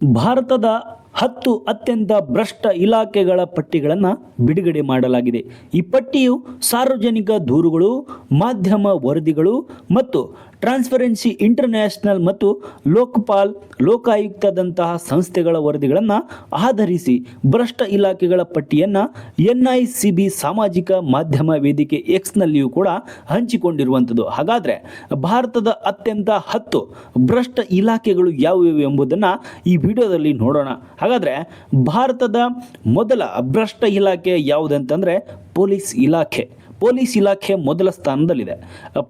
ಭಾರತದ ಹತ್ತು ಅತ್ಯಂತ ಭ್ರಷ್ಟ ಇಲಾಖೆಗಳ ಪಟ್ಟಿಗಳನ್ನು ಬಿಡುಗಡೆ ಮಾಡಲಾಗಿದೆ. ಈ ಪಟ್ಟಿಯು ಸಾರ್ವಜನಿಕ ದೂರುಗಳು, ಮಾಧ್ಯಮ ವರದಿಗಳು ಮತ್ತು ಟ್ರಾನ್ಸ್ಪರೆನ್ಸಿ ಇಂಟರ್ನ್ಯಾಷನಲ್ ಮತ್ತು ಲೋಕಪಾಲ್ ಲೋಕಾಯುಕ್ತದಂತಹ ಸಂಸ್ಥೆಗಳ ವರದಿಗಳನ್ನು ಆಧರಿಸಿ ಭ್ರಷ್ಟ ಇಲಾಖೆಗಳ ಪಟ್ಟಿಯನ್ನು ಎನ್ ಐ ಸಿ ಬಿ ಸಾಮಾಜಿಕ ಮಾಧ್ಯಮ ವೇದಿಕೆ ಎಕ್ಸ್ನಲ್ಲಿಯೂ ಕೂಡ ಹಂಚಿಕೊಂಡಿರುವಂಥದ್ದು. ಹಾಗಾದರೆ ಭಾರತದ ಅತ್ಯಂತ ಹತ್ತು ಭ್ರಷ್ಟ ಇಲಾಖೆಗಳು ಯಾವುವು ಎಂಬುದನ್ನು ಈ ವಿಡಿಯೋದಲ್ಲಿ ನೋಡೋಣ. ಹಾಗಾದರೆ ಭಾರತದ ಮೊದಲ ಭ್ರಷ್ಟ ಇಲಾಖೆ ಯಾವುದಂತಂದರೆ ಪೊಲೀಸ್ ಇಲಾಖೆ. ಪೊಲೀಸ್ ಇಲಾಖೆ ಮೊದಲ ಸ್ಥಾನದಲ್ಲಿದೆ.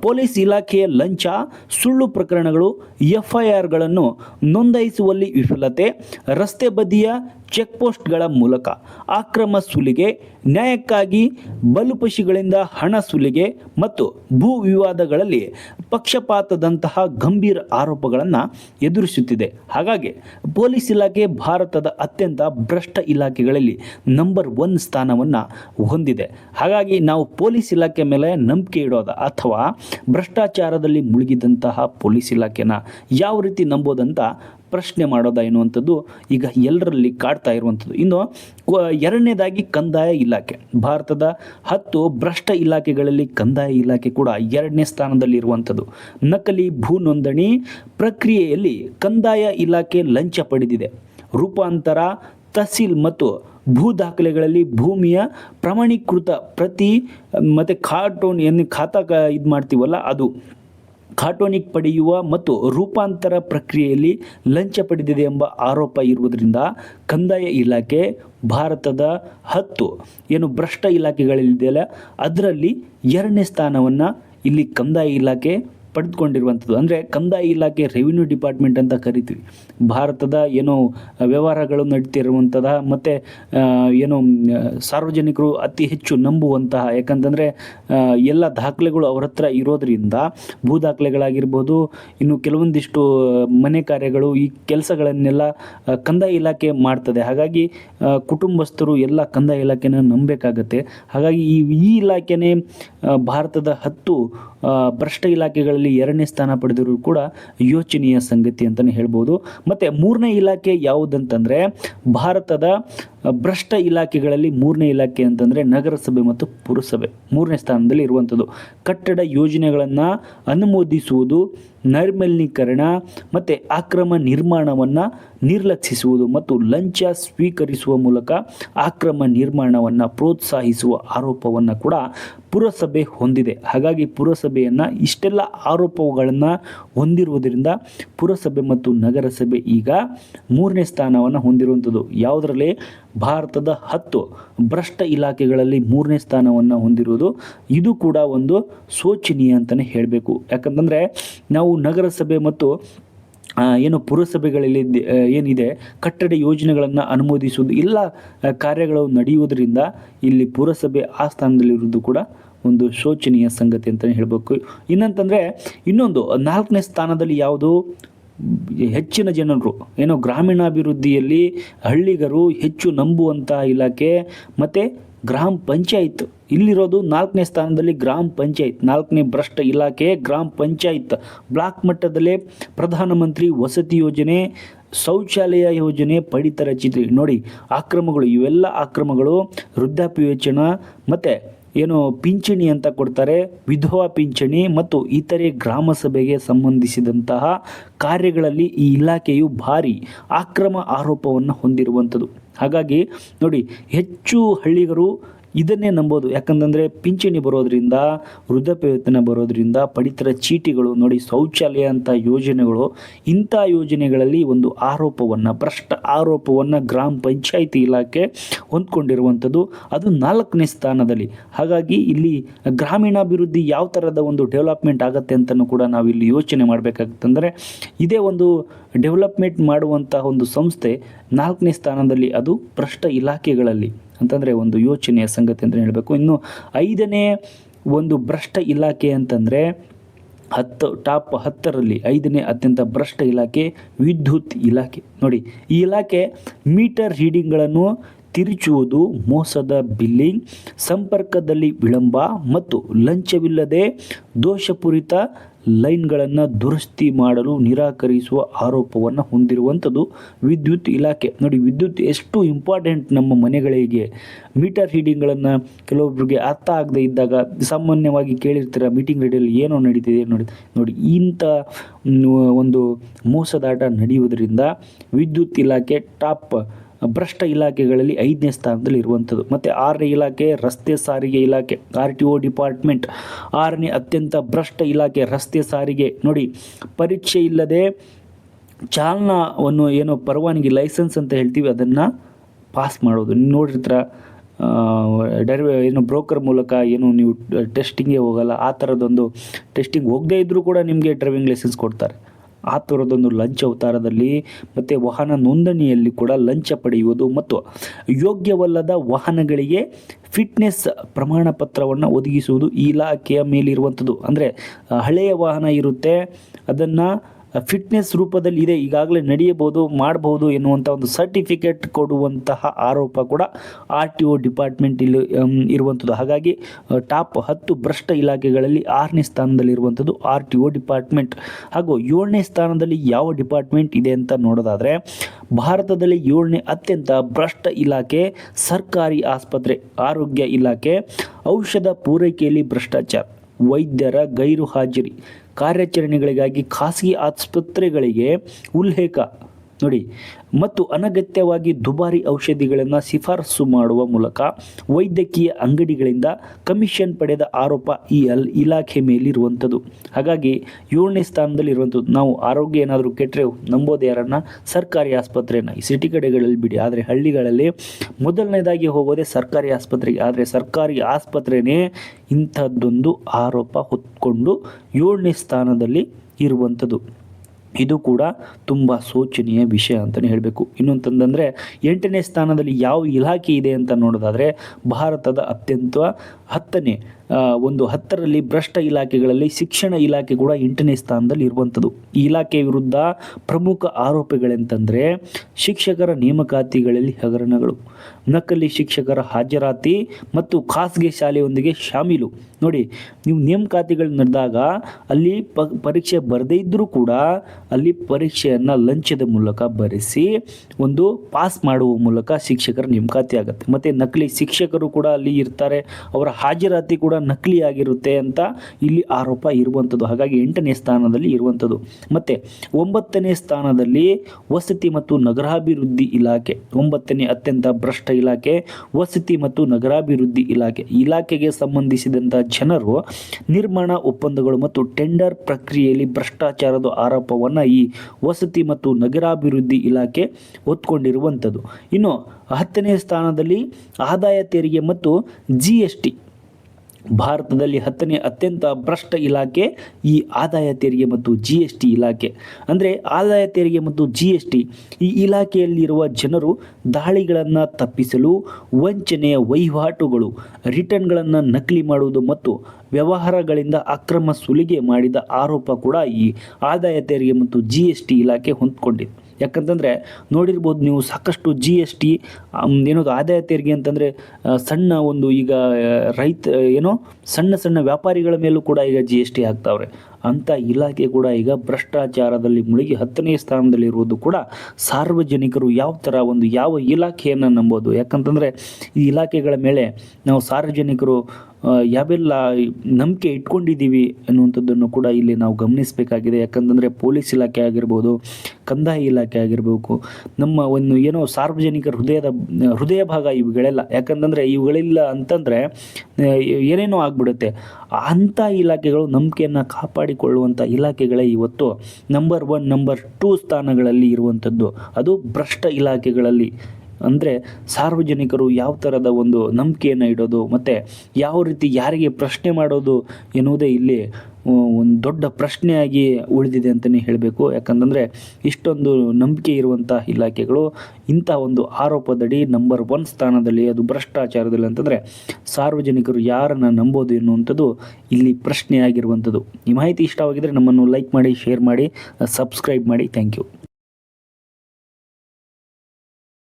ಪೊಲೀಸ್ ಇಲಾಖೆಯ ಲಂಚ ಸುಳ್ಳು ಪ್ರಕರಣಗಳು ಎಫ್ಐಆರ್ಗಳನ್ನು ನೋಂದಾಯಿಸುವಲ್ಲಿ ವಿಫಲತೆ ರಸ್ತೆ ಬದಿಯ ಚೆಕ್ ಪೋಸ್ಟ್ಗಳ ಮೂಲಕ ಅಕ್ರಮ ಸುಲಿಗೆ, ನ್ಯಾಯಕ್ಕಾಗಿ ಬಲುಪಶಿಗಳಿಂದ ಹಣ ಸುಲಿಗೆ ಮತ್ತು ಭೂ ವಿವಾದಗಳಲ್ಲಿ ಪಕ್ಷಪಾತದಂತಹ ಗಂಭೀರ ಆರೋಪಗಳನ್ನು ಎದುರಿಸುತ್ತಿದೆ. ಹಾಗಾಗಿ ಪೊಲೀಸ್ ಇಲಾಖೆ ಭಾರತದ ಅತ್ಯಂತ ಭ್ರಷ್ಟ ಇಲಾಖೆಗಳಲ್ಲಿ ನಂಬರ್ ಒನ್ ಸ್ಥಾನವನ್ನು ಹೊಂದಿದೆ. ಹಾಗಾಗಿ ನಾವು ಪೊಲೀಸ್ ಇಲಾಖೆ ಮೇಲೆ ನಂಬಿಕೆ ಇಡೋದ ಅಥವಾ ಭ್ರಷ್ಟಾಚಾರದಲ್ಲಿ ಮುಳುಗಿದಂತಹ ಪೊಲೀಸ್ ಇಲಾಖೆನ ಯಾವ ರೀತಿ ನಂಬೋದಂತ ಪ್ರಶ್ನೆ ಮಾಡೋದ ಎನ್ನುವಂಥದ್ದು ಈಗ ಎಲ್ಲರಲ್ಲಿ ಕಾಡ್ತಾ ಇರುವಂಥದ್ದು. ಇನ್ನು ಎರಡನೇದಾಗಿ ಕಂದಾಯ ಇಲಾಖೆ. ಭಾರತದ ಹತ್ತು ಭ್ರಷ್ಟ ಇಲಾಖೆಗಳಲ್ಲಿ ಕಂದಾಯ ಇಲಾಖೆ ಕೂಡ ಎರಡನೇ ಸ್ಥಾನದಲ್ಲಿ ಇರುವಂಥದ್ದು. ನಕಲಿ ಭೂ ನೋಂದಣಿ ಪ್ರಕ್ರಿಯೆಯಲ್ಲಿ ಕಂದಾಯ ಇಲಾಖೆ ಲಂಚ ಪಡೆದಿದೆ. ರೂಪಾಂತರ, ತಹಸೀಲ್ ಮತ್ತು ಭೂ ದಾಖಲೆಗಳಲ್ಲಿ ಭೂಮಿಯ ಪ್ರಮಾಣೀಕೃತ ಪ್ರತಿ, ಮತ್ತು ಖಾಟೋನ್ ಏನು ಖಾತಾ ಇದು ಮಾಡ್ತೀವಲ್ಲ ಅದು ಖಾಟೋನಿಕ್ ಪಡೆಯುವ ಮತ್ತು ರೂಪಾಂತರ ಪ್ರಕ್ರಿಯೆಯಲ್ಲಿ ಲಂಚ ಪಡೆದಿದೆ ಎಂಬ ಆರೋಪ ಇರುವುದರಿಂದ ಕಂದಾಯ ಇಲಾಖೆ, ಭಾರತದ ಹತ್ತು ಏನು ಭ್ರಷ್ಟ ಇಲಾಖೆಗಳಲ್ಲಿದೆಯಲ್ಲ ಅದರಲ್ಲಿ ಎರಡನೇ ಸ್ಥಾನವನ್ನು ಇಲ್ಲಿ ಕಂದಾಯ ಇಲಾಖೆ ಪಡೆದುಕೊಂಡಿರುವಂಥದ್ದು. ಅಂದರೆ ಕಂದಾಯ ಇಲಾಖೆ ರೆವಿನ್ಯೂ ಡಿಪಾರ್ಟ್ಮೆಂಟ್ ಅಂತ ಕರಿತೀವಿ. ಭಾರತದ ಏನೋ ವ್ಯವಹಾರಗಳು ನಡೀತಿರುವಂಥದ ಮತ್ತು ಏನೋ ಸಾರ್ವಜನಿಕರು ಅತಿ ಹೆಚ್ಚು ನಂಬುವಂತಹ, ಯಾಕಂತಂದರೆ ಎಲ್ಲ ದಾಖಲೆಗಳು ಅವ್ರ ಹತ್ರ ಇರೋದರಿಂದ, ಭೂ ದಾಖಲೆಗಳಾಗಿರ್ಬೋದು, ಇನ್ನು ಕೆಲವೊಂದಿಷ್ಟು ಮನೆ ಕಾರ್ಯಗಳು ಈ ಕೆಲಸಗಳನ್ನೆಲ್ಲ ಕಂದಾಯ ಇಲಾಖೆ ಮಾಡ್ತದೆ. ಹಾಗಾಗಿ ಕುಟುಂಬಸ್ಥರು ಎಲ್ಲ ಕಂದಾಯ ಇಲಾಖೆನ ನಂಬಬೇಕಾಗತ್ತೆ. ಹಾಗಾಗಿ ಈ ಈ ಇಲಾಖೆನೇ ಭಾರತದ ಹತ್ತು ಭ್ರಷ್ಟ ಇಲಾಖೆಗಳಲ್ಲಿ ಎರಡನೇ ಸ್ಥಾನ ಪಡೆದಿರೋ ಕೂಡ ಯೋಚನೀಯ ಸಂಗತಿ ಅಂತಲೇ ಹೇಳ್ಬೋದು. ಮತ್ತು ಮೂರನೇ ಇಲಾಖೆ ಯಾವುದಂತಂದರೆ, ಭಾರತದ ಭ್ರಷ್ಟ ಇಲಾಖೆಗಳಲ್ಲಿ ಮೂರನೇ ಇಲಾಖೆ ಅಂತಂದರೆ ನಗರಸಭೆ ಮತ್ತು ಪುರಸಭೆ. ಮೂರನೇ ಸ್ಥಾನದಲ್ಲಿ ಇರುವಂಥದ್ದು. ಕಟ್ಟಡ ಯೋಜನೆಗಳನ್ನು ಅನುಮೋದಿಸುವುದು, ನೈರ್ಮಲೀಕರಣ ಮತ್ತು ಅಕ್ರಮ ನಿರ್ಮಾಣವನ್ನು ನಿರ್ಲಕ್ಷಿಸುವುದು ಮತ್ತು ಲಂಚ ಸ್ವೀಕರಿಸುವ ಮೂಲಕ ಅಕ್ರಮ ನಿರ್ಮಾಣವನ್ನು ಪ್ರೋತ್ಸಾಹಿಸುವ ಆರೋಪವನ್ನು ಕೂಡ ಪುರಸಭೆ ಹೊಂದಿದೆ. ಹಾಗಾಗಿ ಪುರಸಭೆಯನ್ನು ಇಷ್ಟೆಲ್ಲ ಆರೋಪಗಳನ್ನು ಹೊಂದಿರುವುದರಿಂದ ಪುರಸಭೆ ಮತ್ತು ನಗರಸಭೆ ಈಗ ಮೂರನೇ ಸ್ಥಾನವನ್ನು ಹೊಂದಿರುವಂಥದ್ದು. ಯಾವುದರಲ್ಲಿ? ಭಾರತದ ಹತ್ತು ಭ್ರಷ್ಟ ಇಲಾಖೆಗಳಲ್ಲಿ ಮೂರನೇ ಸ್ಥಾನವನ್ನು ಹೊಂದಿರುವುದು ಇದು ಕೂಡ ಒಂದು ಶೋಚನೀಯ ಅಂತಲೇ ಹೇಳಬೇಕು. ಯಾಕಂತಂದರೆ ನಾವು ನಗರಸಭೆ ಮತ್ತು ಏನು ಪುರಸಭೆಗಳಲ್ಲಿ ಏನಿದೆ, ಕಟ್ಟಡ ಯೋಜನೆಗಳನ್ನು ಅನುಮೋದಿಸುವುದು, ಎಲ್ಲ ಕಾರ್ಯಗಳು ನಡೆಯುವುದರಿಂದ ಇಲ್ಲಿ ಪುರಸಭೆ ಆ ಸ್ಥಾನದಲ್ಲಿರುವುದು ಕೂಡ ಒಂದು ಶೋಚನೀಯ ಸಂಗತಿ ಅಂತಲೇ ಹೇಳಬೇಕು. ಇನ್ನಂತಂದರೆ, ಇನ್ನೊಂದು ನಾಲ್ಕನೇ ಸ್ಥಾನದಲ್ಲಿ ಯಾವುದು? ಹೆಚ್ಚಿನ ಜನರು, ಏನೋ ಗ್ರಾಮೀಣಾಭಿವೃದ್ಧಿಯಲ್ಲಿ ಹಳ್ಳಿಗರು ಹೆಚ್ಚು ನಂಬುವಂಥ ಇಲಾಖೆ, ಮತ್ತು ಗ್ರಾಮ ಪಂಚಾಯತ್. ಇಲ್ಲಿರೋದು ನಾಲ್ಕನೇ ಸ್ಥಾನದಲ್ಲಿ ಗ್ರಾಮ ಪಂಚಾಯತ್, ನಾಲ್ಕನೇ ಭ್ರಷ್ಟ ಇಲಾಖೆ, ಗ್ರಾಮ ಪಂಚಾಯತ್. ಬ್ಲಾಕ್ ಮಟ್ಟದಲ್ಲೇ ಪ್ರಧಾನಮಂತ್ರಿ ವಸತಿ ಯೋಜನೆ, ಶೌಚಾಲಯ ಯೋಜನೆ ಪಡಿತರ ಚಿತ್ರ. ನೋಡಿ ಆಕ್ರಮಗಳು ಇವೆಲ್ಲ ಆಕ್ರಮಗಳು ಯೋಜನೆ, ಮತ್ತು ಏನು ಪಿಂಚಣಿ ಅಂತ ಕೊಡ್ತಾರೆ, ವಿಧವಾ ಪಿಂಚಣಿ ಮತ್ತು ಇತರೆ ಗ್ರಾಮ ಸಭೆಗೆ ಸಂಬಂಧಿಸಿದಂತಹ ಕಾರ್ಯಗಳಲ್ಲಿ ಈ ಇಲಾಖೆಯು ಭಾರಿ ಆಕ್ರಮ ಆರೋಪವನ್ನು ಹೊಂದಿರುವಂಥದ್ದು. ಹಾಗಾಗಿ ನೋಡಿ, ಹೆಚ್ಚು ಹಳ್ಳಿಗರು ಇದನ್ನೇ ನಂಬೋದು. ಯಾಕಂತಂದರೆ ಪಿಂಚಣಿ ಬರೋದರಿಂದ, ವೃದ್ಧಾಪ್ಯವೇತನ ಬರೋದರಿಂದ ಪಡಿತರ ಚೀಟಿಗಳು, ನೋಡಿ ಶೌಚಾಲಯ ಅಂತ ಯೋಜನೆಗಳು, ಇಂಥ ಯೋಜನೆಗಳಲ್ಲಿ ಒಂದು ಆರೋಪವನ್ನು, ಭ್ರಷ್ಟ ಆರೋಪವನ್ನು ಗ್ರಾಮ ಪಂಚಾಯಿತಿ ಇಲಾಖೆ ಹೊಂದ್ಕೊಂಡಿರುವಂಥದ್ದು ಅದು ನಾಲ್ಕನೇ ಸ್ಥಾನದಲ್ಲಿ. ಹಾಗಾಗಿ ಇಲ್ಲಿ ಗ್ರಾಮೀಣಾಭಿವೃದ್ಧಿ ಯಾವ ಥರದ ಒಂದು ಡೆವಲಪ್ಮೆಂಟ್ ಆಗುತ್ತೆ ಅಂತಲೂ ಕೂಡ ನಾವು ಇಲ್ಲಿ ಯೋಚನೆ ಮಾಡಬೇಕಾಗುತ್ತಂದರೆ, ಇದೇ ಒಂದು ಡೆವಲಪ್ಮೆಂಟ್ ಮಾಡುವಂತಹ ಒಂದು ಸಂಸ್ಥೆ ನಾಲ್ಕನೇ ಸ್ಥಾನದಲ್ಲಿ, ಅದು ಭ್ರಷ್ಟ ಇಲಾಖೆಗಳಲ್ಲಿ. ಅಂತಂದರೆ ಒಂದು ಯೋಚನೆಯ ಸಂಗತಿ ಅಂತ ಹೇಳಬೇಕು. ಇನ್ನು ಐದನೇ ಒಂದು ಭ್ರಷ್ಟ ಇಲಾಖೆ ಅಂತಂದರೆ ಹತ್ತು, ಟಾಪ್ ಹತ್ತರಲ್ಲಿ ಐದನೇ ಅತ್ಯಂತ ಭ್ರಷ್ಟ ಇಲಾಖೆ ವಿದ್ಯುತ್ ಇಲಾಖೆ. ನೋಡಿ, ಈ ಇಲಾಖೆ ಮೀಟರ್ ರೀಡಿಂಗ್ಗಳನ್ನು ತಿರುಚುವುದು ಮೋಸದ ಬಿಲ್ಲಿಂಗ್, ಸಂಪರ್ಕದಲ್ಲಿ ವಿಳಂಬ ಮತ್ತು ಲಂಚವಿಲ್ಲದೆ ದೋಷಪೂರಿತ ಲೈನ್ಗಳನ್ನು ದುರಸ್ತಿ ಮಾಡಲು ನಿರಾಕರಿಸುವ ಆರೋಪವನ್ನು ಹೊಂದಿರುವಂಥದ್ದು ವಿದ್ಯುತ್ ಇಲಾಖೆ. ನೋಡಿ, ವಿದ್ಯುತ್ ಎಷ್ಟು ಇಂಪಾರ್ಟೆಂಟ್ ನಮ್ಮ ಮನೆಗಳಿಗೆ. ಮೀಟರ್ ರೀಡಿಂಗ್ಗಳನ್ನು ಕೆಲವೊಬ್ಬರಿಗೆ ಅರ್ಥ ಆಗದೆ ಇದ್ದಾಗ ಸಾಮಾನ್ಯವಾಗಿ ಕೇಳಿರ್ತೀರ, ಮೀಟಿಂಗ್ ರೀಡಿಯಲ್ಲಿ ಏನೋ ನಡೀತಿದೆ ನೋಡಿ ನೋಡಿ, ಇಂಥ ಒಂದು ಮೋಸದಾಟ ನಡೆಯುವುದರಿಂದ ವಿದ್ಯುತ್ ಇಲಾಖೆ ಟಾಪ್ ಭ್ರಷ್ಟ ಇಲಾಖೆಗಳಲ್ಲಿ ಐದನೇ ಸ್ಥಾನದಲ್ಲಿ ಇರುವಂಥದ್ದು. ಮತ್ತು ಆರನೇ ಇಲಾಖೆ, ರಸ್ತೆ ಸಾರಿಗೆ ಇಲಾಖೆ, ಆರ್ ಟಿ ಒ ಡಿಪಾರ್ಟ್ಮೆಂಟ್, ಆರನೇ ಅತ್ಯಂತ ಭ್ರಷ್ಟ ಇಲಾಖೆ, ರಸ್ತೆ ಸಾರಿಗೆ. ನೋಡಿ, ಪರೀಕ್ಷೆ ಇಲ್ಲದೆ ಚಾಲನಾವನ್ನು ಏನೋ ಪರವಾನಗಿ, ಲೈಸೆನ್ಸ್ ಅಂತ ಹೇಳ್ತೀವಿ, ಅದನ್ನು ಪಾಸ್ ಮಾಡೋದು. ನೋಡಿರ್ತೀರ ಡೈರ್, ಏನು ಬ್ರೋಕರ್ ಮೂಲಕ ಏನು ನೀವು ಟೆಸ್ಟಿಂಗೇ ಹೋಗಲ್ಲ, ಆ ಥರದೊಂದು ಟೆಸ್ಟಿಂಗ್ ಹೋಗದೇ ಇದ್ದರೂ ಕೂಡ ನಿಮಗೆ ಡ್ರೈವಿಂಗ್ ಲೈಸೆನ್ಸ್ ಕೊಡ್ತಾರೆ. ಆ ಥರದೊಂದು ಲಂಚ ಅವತಾರದಲ್ಲಿ ಮತ್ತು ವಾಹನ ನೋಂದಣಿಯಲ್ಲಿ ಕೂಡ ಲಂಚ ಪಡೆಯುವುದು ಮತ್ತು ಯೋಗ್ಯವಲ್ಲದ ವಾಹನಗಳಿಗೆ ಫಿಟ್ನೆಸ್ ಪ್ರಮಾಣ ಪತ್ರವನ್ನು ಒದಗಿಸುವುದು ಇಲಾಖೆಯ ಮೇಲಿರುವಂಥದ್ದು. ಅಂದರೆ ಹಳೆಯ ವಾಹನ ಇರುತ್ತೆ, ಅದನ್ನು ಫಿಟ್ನೆಸ್ ರೂಪದಲ್ಲಿ ಇದೆ, ಈಗಾಗಲೇ ನಡೆಯಬಹುದು, ಮಾಡಬಹುದು ಎನ್ನುವಂಥ ಒಂದು ಸರ್ಟಿಫಿಕೇಟ್ ಕೊಡುವಂತಹ ಆರೋಪ ಕೂಡ ಆರ್ ಟಿ ಒ ಡಿಪಾರ್ಟ್ಮೆಂಟ್ ಇಲ್ಲಿ ಇರುವಂಥದ್ದು ಹಾಗಾಗಿ ಟಾಪ್ ಹತ್ತು ಭ್ರಷ್ಟ ಇಲಾಖೆಗಳಲ್ಲಿ ಆರನೇ ಸ್ಥಾನದಲ್ಲಿ ಇರುವಂಥದ್ದು ಆರ್ ಟಿ ಒ ಡಿಪಾರ್ಟ್ಮೆಂಟ್ ಹಾಗೂ ಏಳನೇ ಸ್ಥಾನದಲ್ಲಿ ಯಾವ ಡಿಪಾರ್ಟ್ಮೆಂಟ್ ಇದೆ ಅಂತ ನೋಡೋದಾದರೆ, ಭಾರತದಲ್ಲಿ ಏಳನೇ ಅತ್ಯಂತ ಭ್ರಷ್ಟ ಇಲಾಖೆ ಸರ್ಕಾರಿ ಆಸ್ಪತ್ರೆ, ಆರೋಗ್ಯ ಇಲಾಖೆ, ಔಷಧ ಪೂರೈಕೆಯಲ್ಲಿ ಭ್ರಷ್ಟಾಚಾರ. ವೈದ್ಯರ ಗೈರು ಹಾಜರಿ. ಕಾರ್ಯಾಚರಣೆಗಳಿಗಾಗಿ ಖಾಸಗಿ ಆಸ್ಪತ್ರೆಗಳಿಗೆ ಉಲ್ಲೇಖ. ನೋಡಿ, ಮತ್ತು ಅನಗತ್ಯವಾಗಿ ದುಬಾರಿ ಔಷಧಿಗಳನ್ನು ಶಿಫಾರಸು ಮಾಡುವ ಮೂಲಕ ವೈದ್ಯಕೀಯ ಅಂಗಡಿಗಳಿಂದ ಕಮಿಷನ್ ಪಡೆದ ಆರೋಪ ಈ ಅಲ್ ಇಲಾಖೆ ಮೇಲಿರುವಂಥದ್ದು. ಹಾಗಾಗಿ ಏಳನೇ ಸ್ಥಾನದಲ್ಲಿ ಇರುವಂಥದ್ದು ನಾವು ಆರೋಗ್ಯ ಏನಾದರೂ ಕೆಟ್ಟರೆ ನಂಬೋದು ಯಾರನ್ನು ಸರ್ಕಾರಿ ಆಸ್ಪತ್ರೆಯನ್ನು, ಈ ಸಿಟಿ ಕಡೆಗಳಲ್ಲಿ ಬಿಡಿ. ಆದರೆ ಹಳ್ಳಿಗಳಲ್ಲಿ ಮೊದಲನೇದಾಗಿ ಹೋಗೋದೇ ಸರ್ಕಾರಿ ಆಸ್ಪತ್ರೆಗೆ ಆದರೆ ಸರ್ಕಾರಿ ಆಸ್ಪತ್ರೆನೇ ಇಂಥದ್ದೊಂದು ಆರೋಪ ಹೊತ್ಕೊಂಡು ಏಳನೇ ಸ್ಥಾನದಲ್ಲಿ ಇರುವಂಥದ್ದು. ಇದು ಕೂಡ ತುಂಬ ಶೋಚನೀಯ ವಿಷಯ ಅಂತಲೇ ಹೇಳಬೇಕು. ಇನ್ನೊಂತಂದರೆ ಎಂಟನೇ ಸ್ಥಾನದಲ್ಲಿ ಯಾವ ಇಲಾಖೆ ಇದೆ ಅಂತ ನೋಡೋದಾದರೆ ಭಾರತದ ಅತ್ಯಂತ ಹತ್ತನೇ ಒಂದು ಹತ್ತರಲ್ಲಿ ಭ್ರಷ್ಟ ಇಲಾಖೆಗಳಲ್ಲಿ ಶಿಕ್ಷಣ ಇಲಾಖೆ ಕೂಡ ಎಂಟನೇ ಸ್ಥಾನದಲ್ಲಿ ಇರುವಂಥದ್ದು. ಈ ಇಲಾಖೆ ವಿರುದ್ಧ ಪ್ರಮುಖ ಆರೋಪಗಳೆಂತಂದರೆ ಶಿಕ್ಷಕರ ನೇಮಕಾತಿಗಳಲ್ಲಿ ಹಗರಣಗಳು, ನಕಲಿ ಶಿಕ್ಷಕರ ಹಾಜರಾತಿ ಮತ್ತು ಖಾಸಗಿ ಶಾಲೆಯೊಂದಿಗೆ ಶಾಮೀಲು. ನೋಡಿ, ನೀವು ನೇಮಕಾತಿಗಳು ನಡೆದಾಗ ಅಲ್ಲಿ ಪರೀಕ್ಷೆ ಬರದೇ ಇದ್ದರೂ ಕೂಡ ಅಲ್ಲಿ ಪರೀಕ್ಷೆಯನ್ನು ಲಂಚದ ಮೂಲಕ ಬರೆಸಿ, ಒಂದು ಪಾಸ್ ಮಾಡುವ ಮೂಲಕ ಶಿಕ್ಷಕರ ನೇಮಕಾತಿ ಆಗುತ್ತೆ. ಮತ್ತು ನಕಲಿ ಶಿಕ್ಷಕರು ಕೂಡ ಅಲ್ಲಿ ಇರ್ತಾರೆ. ಅವರ ಹಾಜರಾತಿ ಕೂಡ ನಕಲಿ ಆಗಿರುತ್ತೆ ಅಂತ ಇಲ್ಲಿ ಆರೋಪ ಇರುವಂಥದ್ದು ಹಾಗಾಗಿ ಎಂಟನೇ ಸ್ಥಾನದಲ್ಲಿ ಇರುವಂಥದ್ದು ಮತ್ತು ಒಂಬತ್ತನೇ ಸ್ಥಾನದಲ್ಲಿ ವಸತಿ ಮತ್ತು ನಗರಾಭಿವೃದ್ಧಿ ಇಲಾಖೆ, ಒಂಬತ್ತನೇ ಅತ್ಯಂತ ಭ್ರಷ್ಟ ಇಲಾಖೆ, ವಸತಿ ಮತ್ತು ನಗರಾಭಿವೃದ್ಧಿ ಇಲಾಖೆ. ಇಲಾಖೆಗೆ ಸಂಬಂಧಿಸಿದಂಥ ಜನರು ನಿರ್ಮಾಣ ಒಪ್ಪಂದಗಳು ಮತ್ತು ಟೆಂಡರ್ ಪ್ರಕ್ರಿಯೆಯಲ್ಲಿ ಭ್ರಷ್ಟಾಚಾರದ ಆರೋಪವನ್ನು ಈ ವಸತಿ ಮತ್ತು ನಗರಾಭಿವೃದ್ಧಿ ಇಲಾಖೆ ಹೊತ್ಕೊಂಡಿರುವಂಥದ್ದು. ಇನ್ನು ಹತ್ತನೇ ಸ್ಥಾನದಲ್ಲಿ ಆದಾಯ ತೆರಿಗೆ ಮತ್ತು ಜಿ ಎಸ್ ಟಿ ಭಾರತದಲ್ಲಿ ಹತ್ತನೇ ಅತ್ಯಂತ ಭ್ರಷ್ಟ ಇಲಾಖೆ ಈ ಆದಾಯ ತೆರಿಗೆ ಮತ್ತು ಜಿ ಎಸ್ ಟಿ ಇಲಾಖೆ. ಅಂದರೆ ಆದಾಯ ತೆರಿಗೆ ಮತ್ತು ಜಿ ಎಸ್ ಟಿ ಈ ಇಲಾಖೆಯಲ್ಲಿರುವ ಜನರು ದಾಳಿಗಳನ್ನು ತಪ್ಪಿಸಲು, ವಂಚನೆಯ ವಹಿವಾಟುಗಳು, ರಿಟರ್ನ್ಗಳನ್ನು ನಕಲಿ ಮಾಡುವುದು ಮತ್ತು ವ್ಯವಹಾರಗಳಿಂದ ಅಕ್ರಮ ಸುಲಿಗೆ ಮಾಡಿದ ಆರೋಪ ಕೂಡ ಈ ಆದಾಯ ತೆರಿಗೆ ಮತ್ತು ಜಿ ಎಸ್ ಟಿ ಇಲಾಖೆ ಹೊಂದ್ಕೊಂಡಿದೆ. ಯಾಕಂತಂದರೆ ನೋಡಿರ್ಬೋದು ನೀವು ಸಾಕಷ್ಟು ಜಿ ಎಸ್ ಟಿ ಏನದು ಆದಾಯ ತೆರಿಗೆ ಅಂತಂದರೆ ಸಣ್ಣ ಒಂದು ಈಗ ರೈತ, ಏನೋ ಸಣ್ಣ ಸಣ್ಣ ವ್ಯಾಪಾರಿಗಳ ಮೇಲೂ ಕೂಡ ಈಗ ಜಿ ಎಸ್ ಟಿ ಹಾಕ್ತಾವ್ರೆ ಅಂಥ ಇಲಾಖೆ ಕೂಡ ಈಗ ಭ್ರಷ್ಟಾಚಾರದಲ್ಲಿ ಮುಳುಗಿ ಹತ್ತನೇ ಸ್ಥಾನದಲ್ಲಿರುವುದು ಕೂಡ ಸಾರ್ವಜನಿಕರು ಯಾವ ಥರ ಒಂದು ಯಾವ ಇಲಾಖೆಯನ್ನು ನಂಬೋದು. ಯಾಕಂತಂದರೆ ಈ ಇಲಾಖೆಗಳ ಮೇಲೆ ನಾವು ಸಾರ್ವಜನಿಕರು ಯಾವೆಲ್ಲ ನಂಬಿಕೆ ಇಟ್ಕೊಂಡಿದ್ದೀವಿ ಅನ್ನುವಂಥದ್ದನ್ನು ಕೂಡ ಇಲ್ಲಿ ನಾವು ಗಮನಿಸಬೇಕಾಗಿದೆ. ಯಾಕಂತಂದರೆ ಪೊಲೀಸ್ ಇಲಾಖೆ ಆಗಿರ್ಬೋದು, ಕಂದಾಯ ಇಲಾಖೆ ಆಗಿರಬೇಕು, ನಮ್ಮ ಒಂದು ಏನೋ ಸಾರ್ವಜನಿಕರ ಹೃದಯದ, ಹೃದಯ ಭಾಗ ಇವುಗಳೆಲ್ಲ. ಯಾಕಂತಂದರೆ ಇವುಗಳಿಲ್ಲ ಅಂತಂದರೆ ಏನೇನೋ ಆಗ್ಬಿಡುತ್ತೆ. ಅಂಥ ಇಲಾಖೆಗಳು ನಂಬಿಕೆಯನ್ನು ಕಾಪಾಡಿಕೊಳ್ಳುವಂಥ ಇಲಾಖೆಗಳೇ ಇವತ್ತು ನಂಬರ್ ಒನ್ ನಂಬರ್ ಟೂ ಸ್ಥಾನಗಳಲ್ಲಿ ಇರುವಂಥದ್ದು. ಅದು ಭ್ರಷ್ಟ ಇಲಾಖೆಗಳಲ್ಲಿ. ಅಂದರೆ ಸಾರ್ವಜನಿಕರು ಯಾವ ಥರದ ಒಂದು ನಂಬಿಕೆಯನ್ನು ಇಡೋದು, ಮತ್ತು ಯಾವ ರೀತಿ ಯಾರಿಗೆ ಪ್ರಶ್ನೆ ಮಾಡೋದು ಎನ್ನುವುದೇ ಇಲ್ಲಿ ಒಂದು ದೊಡ್ಡ ಪ್ರಶ್ನೆಯಾಗಿ ಉಳಿದಿದೆ ಅಂತಲೇ ಹೇಳಬೇಕು. ಯಾಕಂತಂದರೆ ಇಷ್ಟೊಂದು ನಂಬಿಕೆ ಇರುವಂಥ ಇಲಾಖೆಗಳು ಇಂಥ ಒಂದು ಆರೋಪದಡಿ ನಂಬರ್ ಒನ್ ಸ್ಥಾನದಲ್ಲಿ, ಅದು ಭ್ರಷ್ಟಾಚಾರದಲ್ಲಿ ಅಂತಂದರೆ ಸಾರ್ವಜನಿಕರು ಯಾರನ್ನು ನಂಬೋದು ಎನ್ನುವಂಥದ್ದು ಇಲ್ಲಿ ಪ್ರಶ್ನೆಯಾಗಿರುವಂಥದ್ದು. ಈ ಮಾಹಿತಿ ಇಷ್ಟವಾಗಿದ್ದರೆ ನಮ್ಮನ್ನು ಲೈಕ್ ಮಾಡಿ ಶೇರ್ ಮಾಡಿ ಸಬ್ಸ್ಕ್ರೈಬ್ ಮಾಡಿ. Thank you